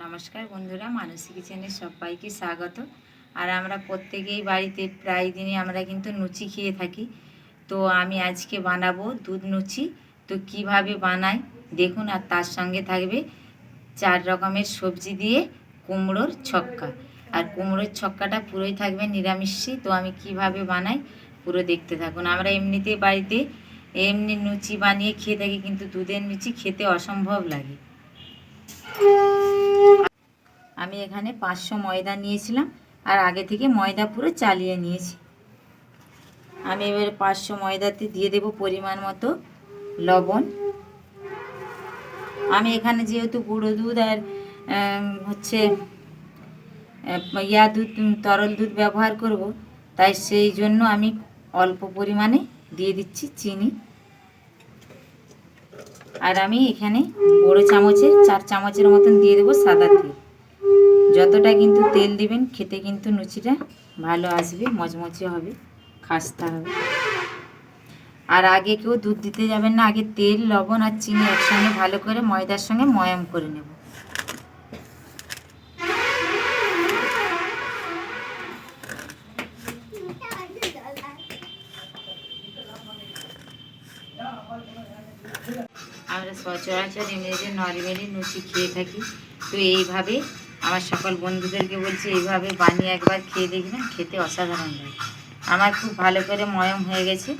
নমস্কার বন্ধুরা, মানসী কিচেনের সবাইকে স্বাগত। আর আমরা প্রত্যেকেই বাড়িতে প্রায় দিনই আমরা কিন্তু লুচি খেয়ে থাকি। তো আমি আজকে বানাবো দুধ লুচি। তো কীভাবে বানাই দেখুন, আর তার সঙ্গে থাকবে চার রকমের সবজি দিয়ে কুমড়োর ছক্কা। আর কুমড়োর ছক্কাটা পুরোই থাকবে নিরামিষই। তো আমি কীভাবে বানাই পুরো দেখতে থাকুন। আমরা এমনিতে বাড়িতে এমনি লুচি বানিয়ে খেয়ে থাকি, কিন্তু দুধের লুচি খেতে অসম্ভব লাগে। আমি এখানে পাঁচশো ময়দা নিয়েছিলাম আর আগে থেকে ময়দা পুরো চালিয়ে নিয়েছি। আমি এবার পাঁচশো ময়দাতে দিয়ে দেব পরিমাণ মতো লবণ। আমি এখানে যেহেতু গুঁড়ো দুধ আর হচ্ছে ইয়া দুধ তরল দুধ ব্যবহার করব, তাই সেই জন্য আমি অল্প পরিমাণে দিয়ে দিচ্ছি চিনি। আর আমি এখানে বড় চামচের চার চামচের মতন দিয়ে দেবো সাদা তেল। যতটা কিন্তু তেল দিবেন, খেতে কিন্তু লুচিটা ভালো আসবে, মচমচে হবে, খাস্তা হবে। আর আগে কেউ দুধ দিতে যাবেন না, আগে তেল, লবণ আর চিনি একসঙ্গে ভালো করে ময়দার সঙ্গে ময়াম করে নেব। সচরাচর এমনিতে নর্মালি লুচি খেয়ে থাকি। তো এইভাবে আমার সকল বন্ধুদেরকে বলছি, এইভাবে বানিয়ে একবার খেয়ে দেখবেন খেতে অসাধারণ লাগে। আমার খুব ভালো করে ময়ম হয়ে গেছে।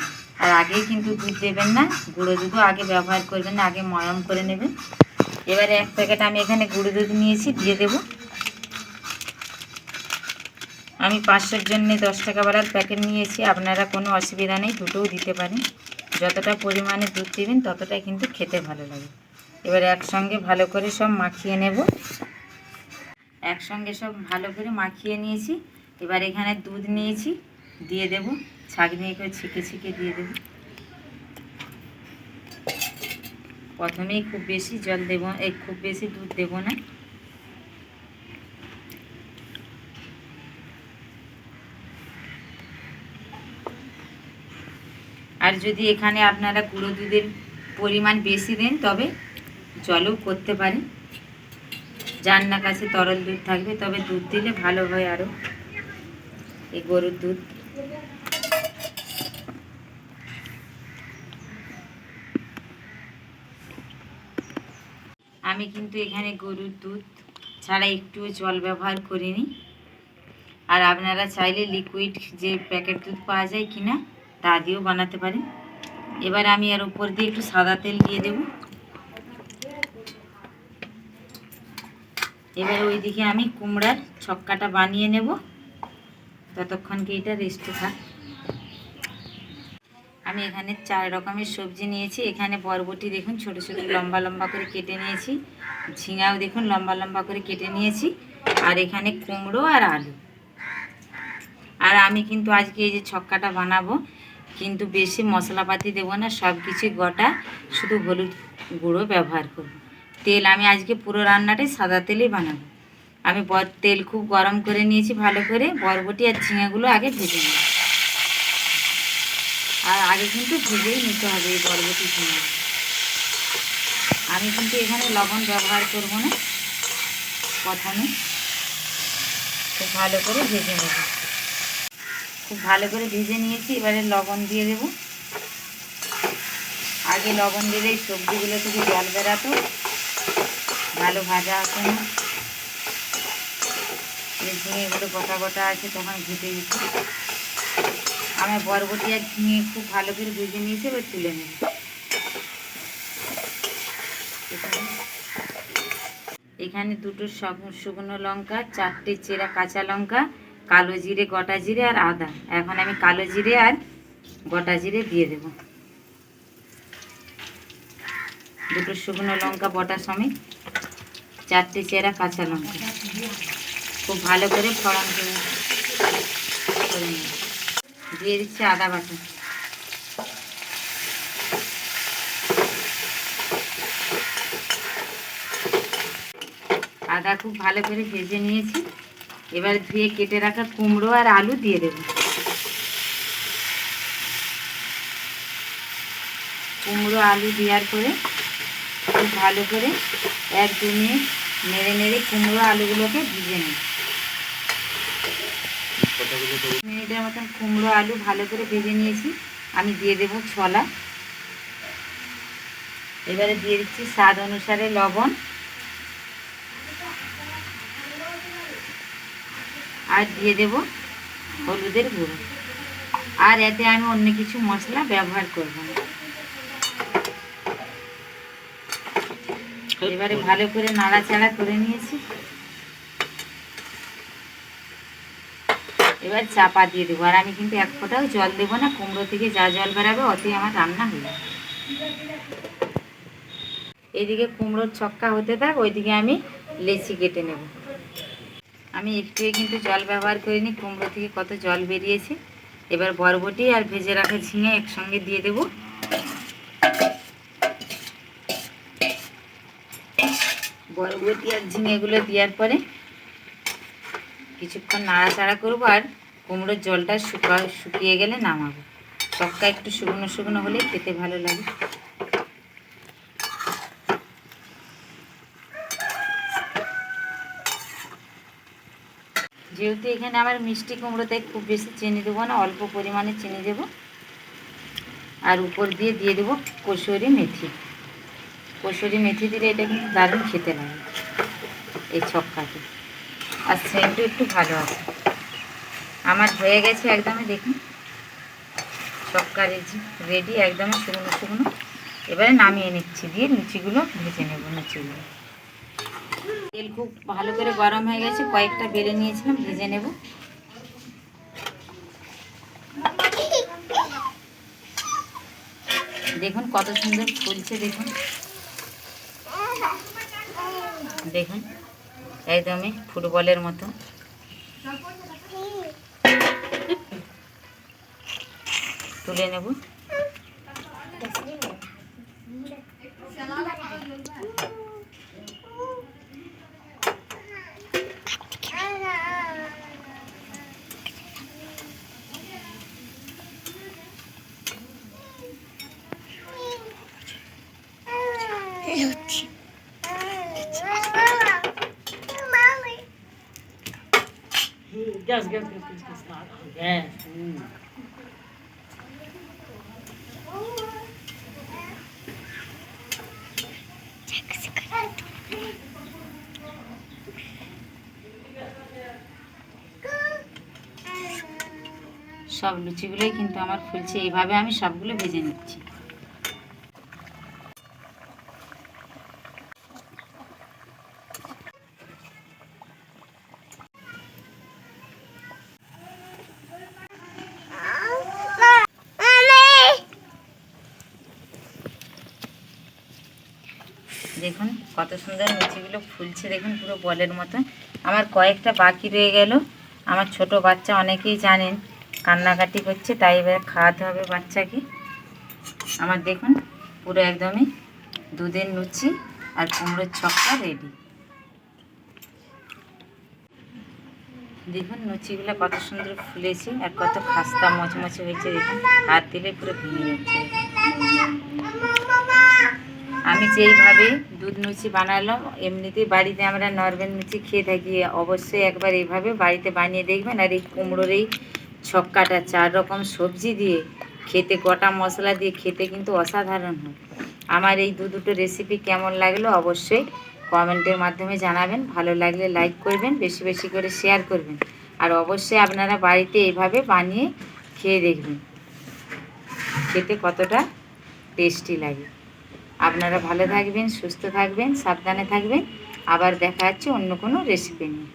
আর আগেই কিন্তু দুধ দেবেন না, গুঁড়ো দুধও আগে ব্যবহার করবেন না, আগে ময়ম করে নেবেন। এবারে এক প্যাকেট আমি এখানে গুঁড়ো দুধ নিয়েছি, দিয়ে দেব। আমি পাঁচশোর জন্য দশ টাকা বাড়ার প্যাকেট নিয়েছি, আপনারা কোনো অসুবিধা নেই, দুটোও দিতে পারেন। যতটা পরিমাণে দুধ দিবেন, ততটাই কিন্তু খেতে ভালো লাগে। এবার একসঙ্গে ভালো করে সব মাখিয়ে নেব। একসঙ্গে সব ভালো করে মাখিয়ে নিয়েছি। এবার এখানে দুধ নিয়েছি, দিয়ে দেব। ছাঁকনি করে ছিকে ছিকে দিয়ে দেব। প্রথমেই খুব বেশি জল দেব, এই খুব বেশি দুধ দেব না। আর যদি এখানে আপনারা গুঁড়ো দুধের পরিমাণ বেশি দেন, তবে জলও করতে পারেন। যার না কাছে তরল দুধ থাকবে, তবে দুধ দিলে ভালো হয় আরও এই গরুর দুধ। আমি কিন্তু এখানে গরুর দুধ ছাড়া একটুও জল ব্যবহার করিনি। আর আপনারা চাইলে লিকুইড যে প্যাকেট দুধ পাওয়া যায় কিনা তা দিয়েও বানাতে পারি। এবার আমি আর উপর দিয়ে একটু সাদা তেল দিয়ে দেব। এবার ওইদিকে আমি কুমড়ার ছক্কাটা বানিয়ে নেব। ততক্ষণ কি এটা রেস্টে থাক। আমি এখানে চার রকমের সবজি নিয়েছি। এখানে বরবটি দেখুন, ছোট ছোট লম্বা লম্বা করে কেটে নিয়েছি। ঝিঙাও দেখুন, লম্বা লম্বা করে কেটে নিয়েছি। আর এখানে কুমড়ো আর আলু। আর আমি কিন্তু আজকে এই যে ছক্কাটা বানাবো কিন্তু বেশি মশলাপাতি দেবো না সব কিছু গোটা শুধু হলুদ গুঁড়ো ব্যবহার করব। তেল আমি আজকে পুরো রান্নাটাই সাদা তেলেই বানাবো। আমি বর তেল খুব গরম করে নিয়েছি ভালো করে, বরবটি আর ঝিঙাগুলো আগে ভেজে নেব। আর আগে কিন্তু ভেজেই নিতে হবে এই বরবটি, ঝিঙা। আমি কিন্তু এখানে লবণ ব্যবহার করব না, প্রথমে। ভালো করে ভেজে নেব। খুব ভালো করে ভেজে নিয়েছি, এবারে লবণ দিয়ে দেব। আগে লবণ দিলে এই সবজিগুলো থেকে জল বেরাতো। ভালো ভাজা আছে না। ঝিঙেগুলো গোটা গোটা আছে তখন ঘেটে যেত আমার বরবটি আর ঝিঙে খুব ভালো করে ভেজে নিয়েছে, এবার তুলে নেব। এখানে দুটো শুক- শুকনো লঙ্কা, চারটে চেরা কাঁচা লঙ্কা কালো জিরে, গোটা জিরে আর আদা। এখন আমি কালো জিরে আর গোটা জিরে দিয়ে দেব। দুটো শুকনো লঙ্কা, বটা সমেত, চারটে চেরা কাঁচা লঙ্কা। খুব ভালো করে ফড়ন করে দিয়ে দিচ্ছি আদা বাটা। আদা খুব ভালো করে ভেজে নিয়েছি। এবার ধুয়ে কেটে রাখা কুমড়ো আর আলু দিয়ে দেব। কুমড়ো আলু দেওয়ার পরে খুব ভালো করে এক দু মিনিট নেড়ে নেড়ে কুমড়ো আলুগুলোকে ভিজে নিই। মিনিটের মতন কুমড়ো আলু ভালো করে ভেজে নিয়েছি। আমি দিয়ে দেবো ছলা। এবারে দিয়ে দিচ্ছি স্বাদ অনুসারে লবণ। আর দিয়ে দেব হলুদের গুঁড়ো। আর এতে আমি অন্য কিছু মশলা ব্যবহার করব। না এবারে ভালো করে নাড়াচাড়া করে নিয়েছি। এবার চাপা দিয়ে দেবো। আর আমি কিন্তু এক ফোঁটাও জল দেবো না, কুমড়ো থেকে যা জল বেরাবে অতই আমার রান্না হয়ে এদিকে কুমড়োর ছক্কা হতে থাক, ওইদিকে আমি লেচি কেটে নেব। আমি একটুই কিন্তু জল ব্যবহার করিনি, কুমড়ো থেকে কত জল বেরিয়েছে। এবার বরবটি আর ভেজে রাখা ঝিঙে একসঙ্গে দিয়ে দেব। বরবটি আর ঝিঙেগুলো দেওয়ার পরে কিছুক্ষণ নাড়াচাড়া করব আর কুমড়োর জলটা শুকা শুকিয়ে গেলে নামাবো। চক্কা একটু শুকনো শুকনো হলে খেতে ভালো লাগে। যেহেতু এখানে আমার মিষ্টি কুমড়ো তাই খুব বেশি চিনি দেবো না, অল্প পরিমাণে চিনি দেব। আর উপর দিয়ে দিয়ে দেবো কসুরি মেথি। কসুরি মেথি দিলে এটা কিন্তু দারুণ খেতে লাগে, এই ছক্কাতে। আর সেন্টও একটু ভালো আছে। আমার হয়ে গেছে একদমই, দেখুন। ছক্কা রেজি, রেডি, একদমই শুকনো শুকনো। এবারে নামিয়ে নিচ্ছি, দিয়ে লুচিগুলো ভেজে নেব লুচিগুলো তেল খুব ভালো করে গরম হয়ে গেছে, কয়েকটা বেড়ে নিয়েছিলাম, ভেজে নেব। দেখুন কত সুন্দর ফুলছে, দেখুন। দেখুন, একদমই ফুটবলের মতো। তুলে নেব। Yes. Mm. সব লুচিগুলোই কিন্তু আমার ফুলছে এইভাবে আমি সবগুলো ভেজে নিচ্ছি দেখুন, কত সুন্দর লুচিগুলো ফুলছে, দেখুন পুরো বলের মতো আমার কয়েকটা বাকি রয়ে গেল। আমার ছোট বাচ্চা অনেকেই জানেন কান্নাকাটি করছে, তাই এবার খাওয়াতে হবে বাচ্চাকে। আমার দেখুন, পুরো একদমই দুধের লুচি আর কুমড়োর ছক্কা রেডি দেখুন লুচিগুলো কত সুন্দর ফুলেছে আর কত খাস্তা মচমচে হয়েছে, দেখুন। হাত দিলে পুরো ভেঙে যাচ্ছে। আমি যেইভাবে দুধ লুচি বানালাম, এমনিতেই বাড়িতে আমরা নর্মাল লুচি খেয়ে থাকি। অবশ্যই একবার এইভাবে বাড়িতে বানিয়ে দেখবেন আর এই কুমড়োর এই ছক্কাটা, চার রকম সবজি দিয়ে খেতে, গোটা মশলা দিয়ে খেতে কিন্তু অসাধারণ হয়। আমার এই দু দুটো রেসিপি কেমন লাগল অবশ্যই কমেন্টের মাধ্যমে জানাবেন। ভালো লাগলে লাইক করবেন, বেশি বেশি করে শেয়ার করবেন। আর অবশ্যই আপনারা বাড়িতে এইভাবে বানিয়ে খেয়ে দেখবেন। খেতে কতটা টেস্টি লাগে। আপনারা ভালো থাকবেন সুস্থ থাকবেন সাবধানে থাকবেন। আবার দেখা যাচ্ছে অন্য কোনো রেসিপি নিয়ে।